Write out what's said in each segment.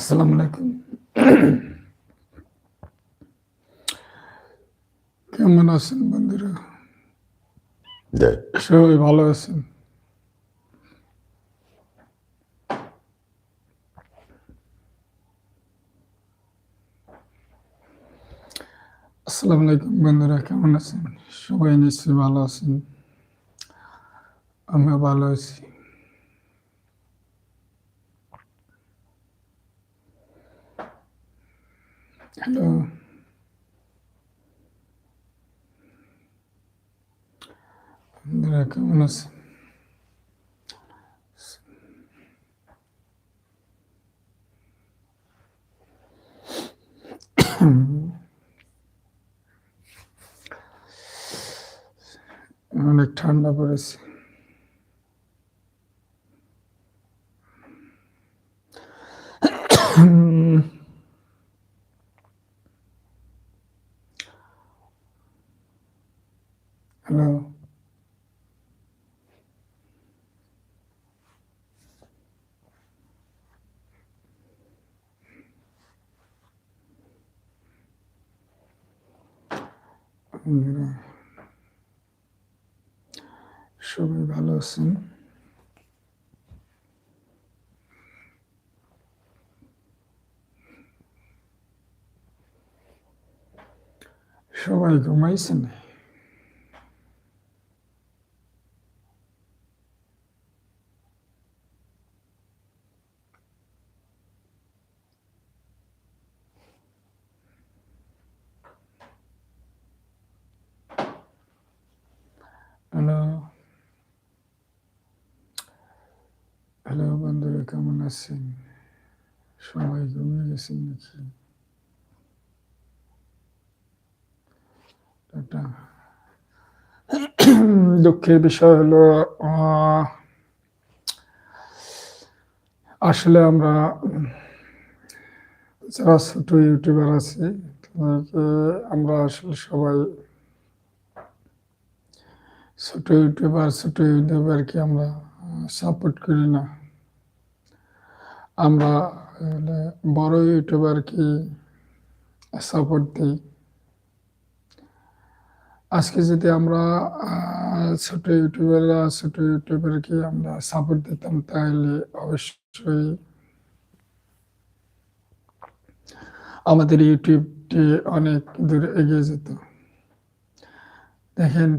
আসসালামু আলাইকুম কেমন আছেন বন্ধুরা সবাই ভালো আছেন আসসালামু আলাইকুম বন্ধুরা কেমন আছেন সবাই নিশ্চয়ই ভালো আছেন আমিও ভালো আছি হ্যালো আছেন অনেক ঠান্ডা পড়েছে হ্যালো বন্ধুরা সবাই ভালো আছেন? সবাই ঘুমাইছেন হ্যালো হ্যালো বন্ধুরা কেমন আছেন সবাই ঘুমিয়ে গেছেন নাকি দুঃখের বিষয় হলো আসলে আমরা যারা ছোট ইউটিউবার আছি তাদেরকে আমরা আসলে সবাই ছোট ইউটিউবার ছোট ইউটিউবারকে আমরা সাপোর্ট করি না আমরা বড় ইউটিউবারকে সাপোর্ট দিই। আজকে যদি আমরা ছোট ইউটিউবাররা ছোট ইউটিউবারকে আমরা সাপোর্ট দিতাম তাহলে অবশ্যই আমাদের ইউটিউবটি অনেক দূরে এগিয়ে যেত। দেখেন,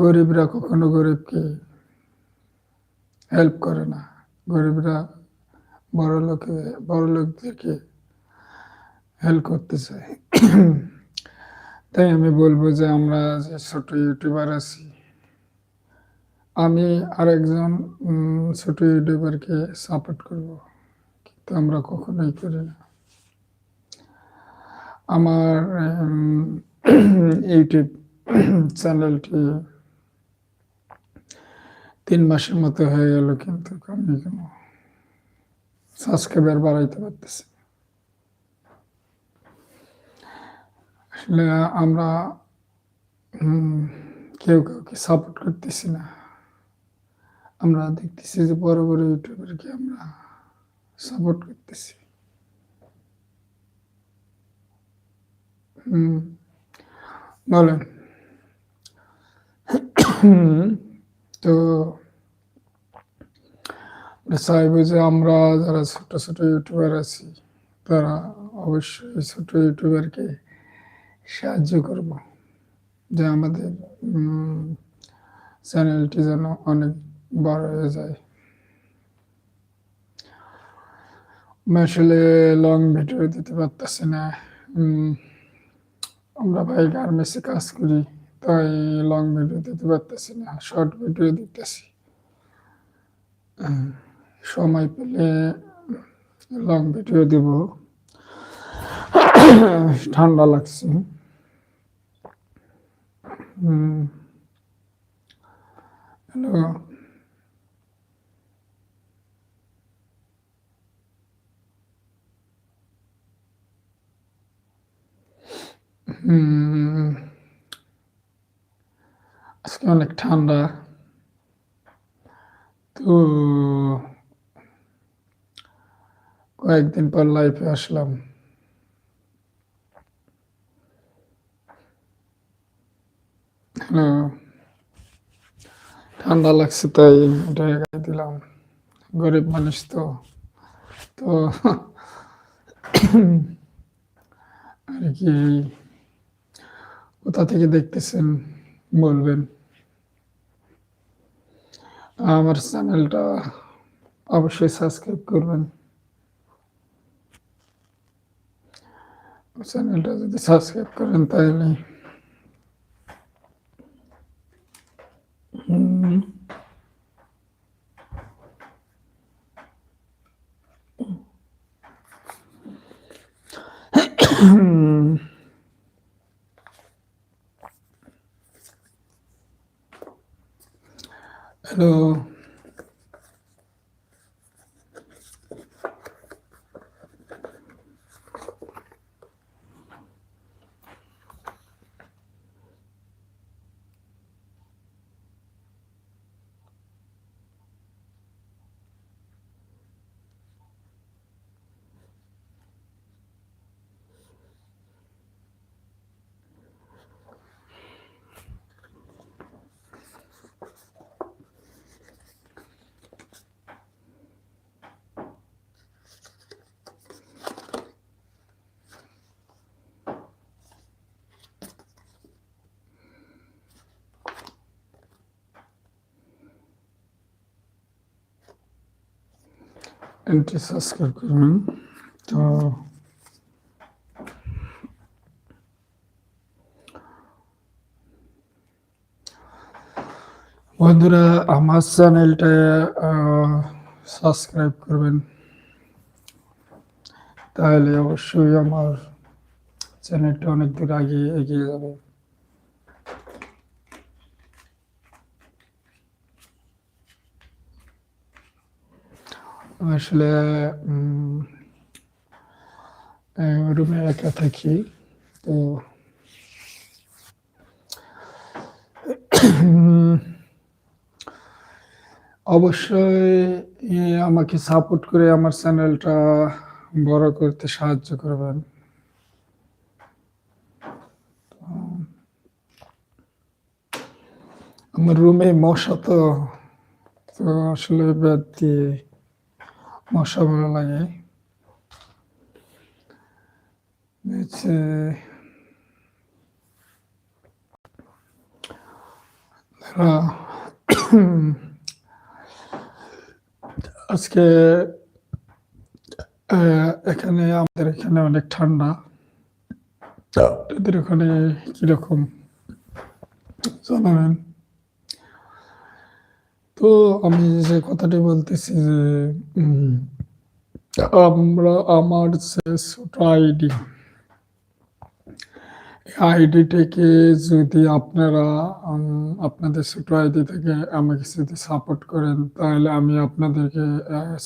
গরিবরা কখনো গরিবকে হেল্প করে না। গরিবরা বড় লোকে বড় লোকদেরকে হেল্প করতে চাই তাই আমি বলব যে আমরা যে ছোট ইউটিউবার আছি, আমি আরেকজন ছোট ইউটিউবারকে সাপোর্ট করব, কিন্তু আমরা কখনোই করি না। আমার ইউটিউব চ্যানেলটি তিন মাসের মতো হয়ে গেল, কিন্তু আমি কোনো? সাবস্ক্রাইবার বাড়াইতে পারতেছি। আসলে আমরা কেউ কাউকে সাপোর্ট করতেছি না। আমরা দেখতেছি যে বড় বড় ইউটিউবারকে আমরা সাপোর্ট করতেছি। বলেন। তো চাইব যে আমরা যারা ছোট ছোট ইউটিউবার আছি, তারা অবশ্যই ছোট ইউটিউবারকে সাহায্য করব। যে আমাদের চ্যানেলটি যেন অনেক বড় হয়ে যায়। আসলে লং ভিডিও দিতে পারতেছি না। আমরা ভাই গার্মেন্টসে কাজ করি, তাই লং ভিডিও দিতে পারতেছি না শর্ট ভিডিও দিতেছি। সময় পেলে লং ভিডিও দিব। ঠান্ডা লাগছে। হ্যালো আজকে অনেক ঠান্ডা। তো কয়েকদিন পর লাইফে আসলাম। ঠান্ডা লাগছে তাই এটা দিলাম। গরিব মানুষ তো তো আর কি, কোথা থেকে দেখতেছেন বলবেন। আমার চ্যানেলটা অবশ্যই সাবস্ক্রাইব করবেন। চ্যানেলটা যদি সাবস্ক্রাইব করেন তাহলে হুম, হ্যালো এন্ট্রি সাবস্ক্রাইব করবেন তো বন্ধুরা, আমার চ্যানেলটা সাবস্ক্রাইব করবেন। তাহলে অবশ্যই আমার চ্যানেলটা অনেক দূর আগে এগিয়ে যাবে। আসলে রুমে একা থাকি, তো অবশ্যই আমাকে সাপোর্ট করে আমার চ্যানেলটা বড় করতে সাহায্য করবেন। আমার রুমে মশা তো তো আসলে ব্যাট দিয়ে মশা ভালো লাগে। হচ্ছে আজকে এখানে আমাদের এখানে অনেক ঠান্ডা। তোদের ওখানে কীরকম? জানাবেন। তো আমি যে কথাটি বলতেছি যে আমরা আমার যে ছোট আইডি আইডিটাকে যদি আপনারা আপনাদের ছোট আইডি থেকে আমাকে যদি সাপোর্ট করেন তাহলে আমি আপনাদেরকে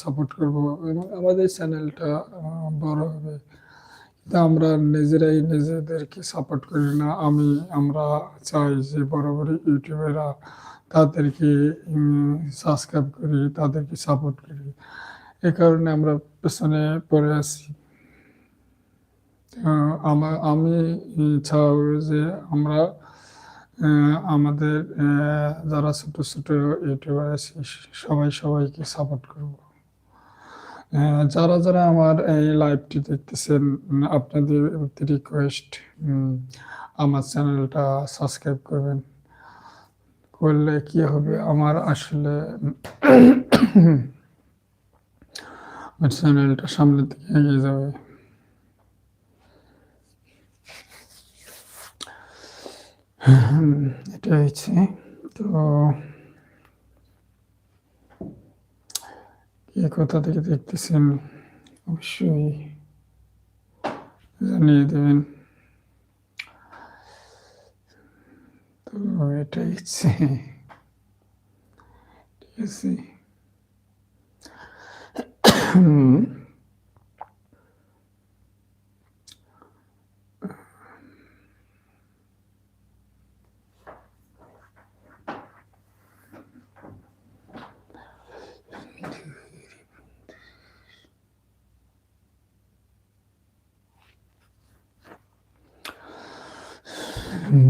সাপোর্ট করব এবং আমাদের চ্যানেলটা বড় হবে। কিন্তু আমরা নিজেরাই নিজেদেরকে সাপোর্ট করি না। আমি আমরা চাই যে বড় বড় ইউটিউবেরা তাদেরকে সাবস্ক্রাইব করি, তাদেরকে সাপোর্ট করি। এ কারণে আমরা পেছনে পড়ে আছি। আমি চাও যে আমরা আমাদের যারা ছোট ছোট ইউটিউবার আছে, সবাই সবাইকে সাপোর্ট করব। যারা যারা আমার এই লাইভটি দেখতেছেন, আপনাদের রিকোয়েস্ট আমার চ্যানেলটা সাবস্ক্রাইব করবেন। করলে কি হবে? আমার আসলে চ্যানেলটা সামনের দিকে এগিয়ে যাবে। এটা হয়েছে তো কে কোথা থেকে দেখতেছেন? অবশ্যই জানিয়ে দেবেন। rotating. Do you see?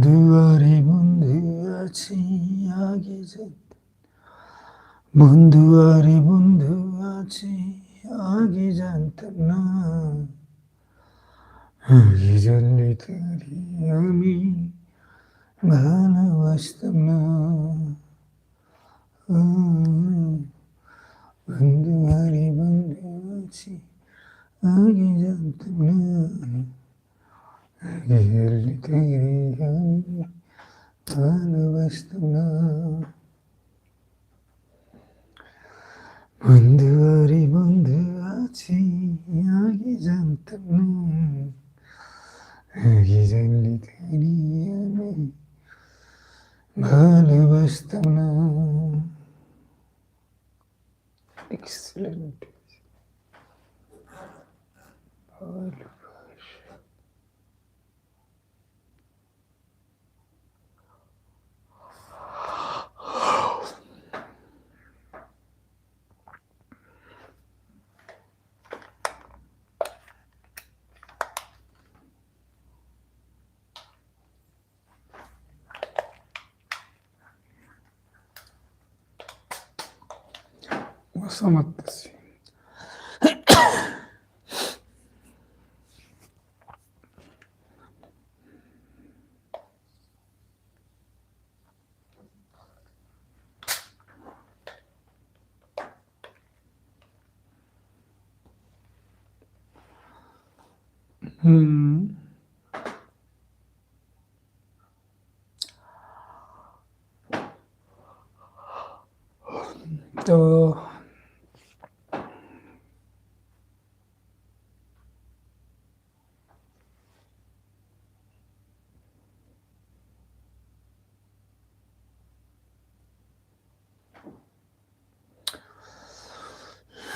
do বন্ধু আরে বন্ধু আছি, আগে জানতাম না। আগে জানলে তারি আমি ভালোবাসতাম না। বন্ধু আরে বন্ধু আছি, আগে জানতাম না। Olha, baixa. Nossa, Matheus. হুম তো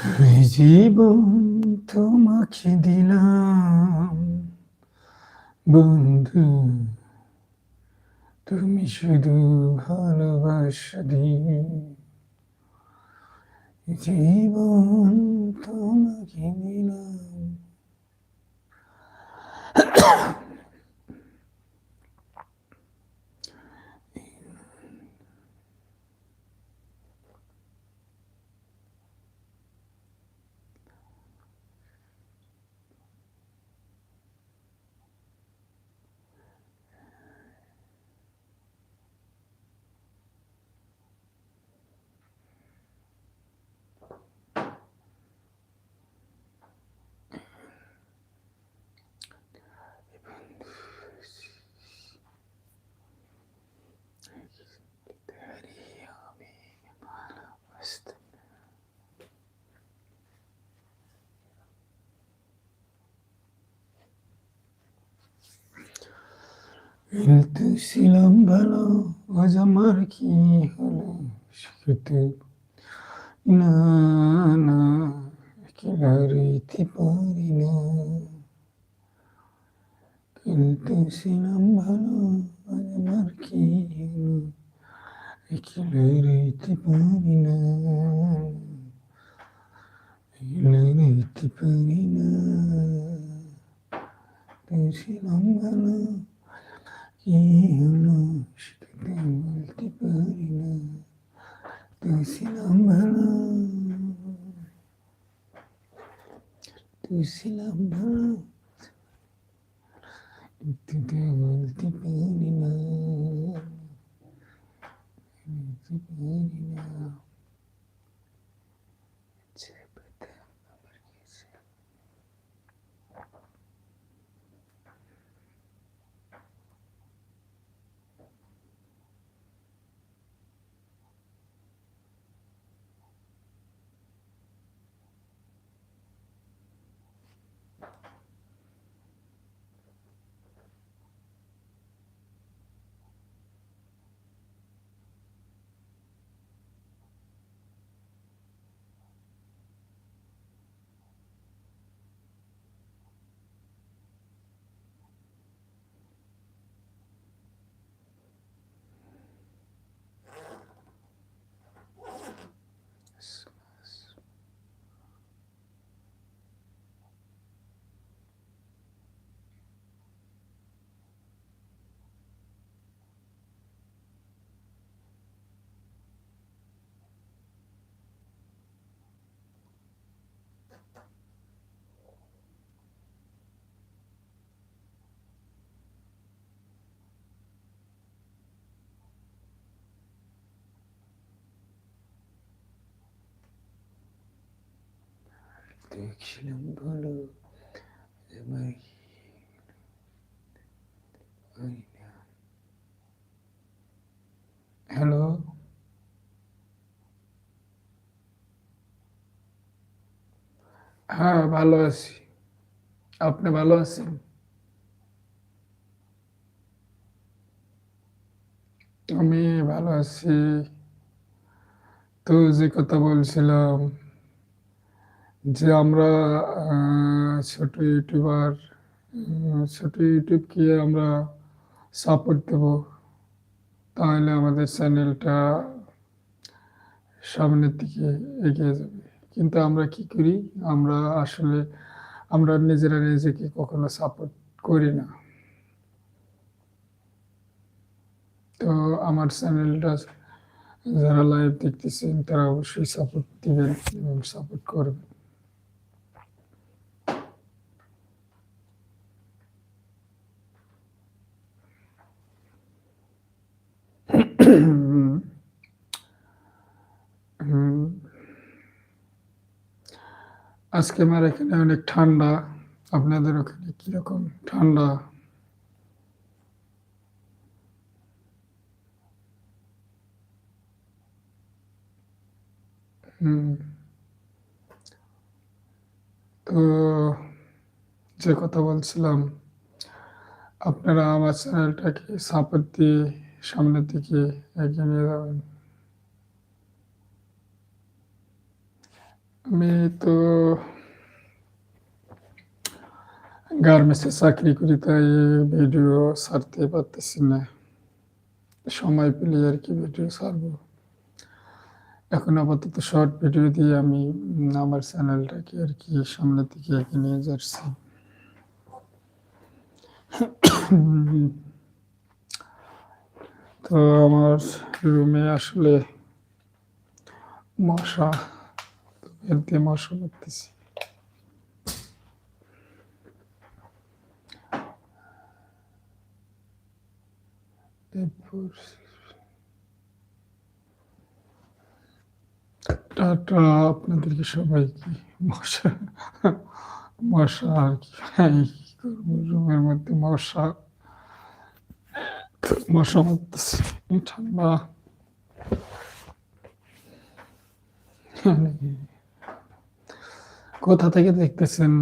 এই জীবন তোমাকে দিলাম। বন্ধু তুমি শুধু ভালোবাসা দিয়ে জীবন তোমাকে দিলাম। কিন্তু ছিলাম ভালো, আজ আমার কি হলো শিখতে না না একলা রইতে পারি না। কিন্তু ছিলাম ভালো কি হলো একলা রইতে পারি না। একলা রইতে পারি না। ছিলাম ভালো কি হলো সেটা বলতে পারি না তো ছিলাম ভালো তো ছিলাম ভালো কিন্তু বলতে পারি না বলতে পারি না দেখছিলাম ভালো। হ্যালো? হ্যাঁ ভালো আছি। আপনি ভালো আছেন? আমি ভালো আছি। তো যে কথা বলছিলাম যে আমরা ছোট ইউটিউবার ছোট ইউটিউবকে আমরা সাপোর্ট দেব, তাহলে আমাদের চ্যানেলটা সামনের দিকে এগিয়ে যাবে। কিন্তু আমরা কি করি? আমরা আসলে, আমরা নিজেরা নিজেকে কখনো সাপোর্ট করি না। তো আমার চ্যানেলটা যারা লাইভ দেখতেছেন, তারা অবশ্যই সাপোর্ট দিবেন এবং সাপোর্ট করবেন হুম, হুম। আজকে আমার এখানে অনেক ঠান্ডা। আপনাদের ওখানে কীরকম ঠান্ডা? তো যে কথা বলছিলাম, আপনারা আমার চ্যানেলটাকে সাপোর্ট দিয়ে সামনের দিকে এগিয়ে নিয়ে যাবেন। আমি তো গার্মেন্টসে চাকরি করি, তাই ভিডিও ছাড়তে পারতেছি না। সময় পেলে আর কি ভিডিও ছাড়বো এখন আপাতত শর্ট ভিডিও দিয়ে আমি আমার চ্যানেলটাকে আর কি সামনের দিকে এগিয়ে নিয়ে যাচ্ছি। তো আমার রুমে আসলে মশা এর দিয়ে এরপর টাটা, আপনাদেরকে সবাইকে। মশা মশা আর কি। করব রুমের মধ্যে মশা। মশা মারতেছে। ঠান্ডা কোথা থেকে দেখতেছেন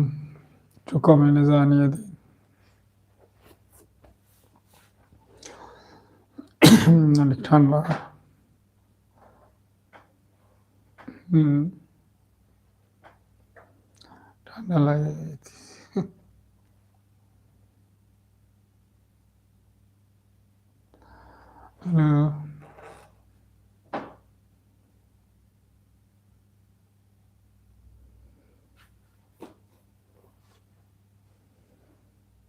একটু কমেন্টে জানিয়ে দিন অনেক ঠান্ডা হুম ঠান্ডা লাগে হ্যালো